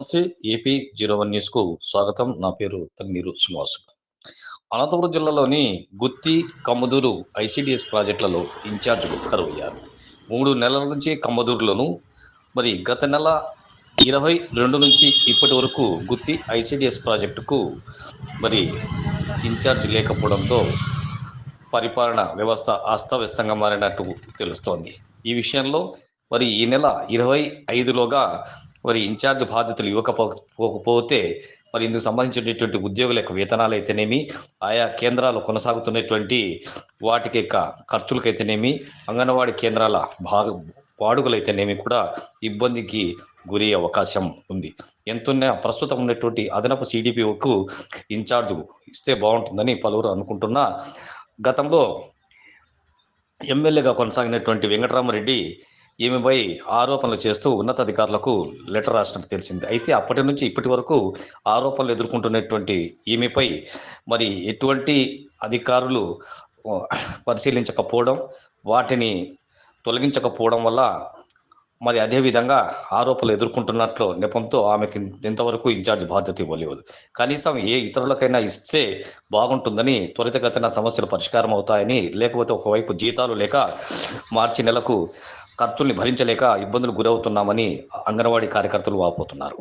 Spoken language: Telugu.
నమస్తే ఏపీ జీరో వన్ న్యూస్కు స్వాగతం. నా పేరు తన్నీరు శ్రీనివాస్. అనంతపురం జిల్లాలోని గుత్తి కమ్మదూరు ఐసిడిఎస్ ప్రాజెక్టులలో ఇన్ఛార్జ్లు కరువయ్యారు. మూడు నెలల నుంచి కమ్మదూరులోను మరి గత నెల ఇరవై రెండు నుంచి ఇప్పటి వరకు గుత్తి ఐసిడిఎస్ ప్రాజెక్టుకు మరి ఇన్ఛార్జ్ లేకపోవడంతో పరిపాలన వ్యవస్థ అస్తవ్యస్తంగా మారినట్టు తెలుస్తోంది. ఈ విషయంలో మరి ఈ నెల ఇరవై ఐదులోగా మరి ఇన్ఛార్జ్ బాధ్యతలు ఇవ్వకపోతే మరి ఇందుకు సంబంధించినటువంటి ఉద్యోగుల యొక్క వేతనాలు అయితేనేమి ఆయా కేంద్రాలు కొనసాగుతున్నటువంటి వాటికి యొక్క ఖర్చులకైతేనేమి అంగన్వాడీ కేంద్రాల భాగ వాడుకలైతేనేమి కూడా ఇబ్బందికి గురయ్యే అవకాశం ఉంది. ఎంతున్న ప్రస్తుతం ఉన్నటువంటి అదనపు సిడిపిఓకు ఇన్ఛార్జ్ ఇస్తే బాగుంటుందని పలువురు అనుకుంటున్నా. గతంలో ఎమ్మెల్యేగా కొనసాగినటువంటి వెంకటరామరెడ్డి ఈమెపై ఆరోపణలు చేస్తూ ఉన్నతాధికారులకు లెటర్ రాసినట్టు తెలిసింది. అయితే అప్పటి నుంచి ఇప్పటి వరకు ఆరోపణలు ఎదుర్కొంటున్నటువంటి ఈమెపై మరి ఎటువంటి అధికారులు పరిశీలించకపోవడం వాటిని తొలగించకపోవడం వల్ల మరి అదేవిధంగా ఆరోపణలు ఎదుర్కొంటున్నట్లు నెపంతో ఆమెకి ఇంతవరకు ఇన్ఛార్జ్ బాధ్యత ఇవ్వలేదు. కనీసం ఏ ఇతరులకైనా ఇస్తే బాగుంటుందని త్వరితగతిన సమస్యలు పరిష్కారం అవుతాయని లేకపోతే ఒకవైపు జీతాలు లేక మార్చి నెలకు ఖర్చుల్ని భరించలేక ఇబ్బందులు గురవుతున్నామని అంగన్వాడీ కార్యకర్తలు వాపోతున్నారు.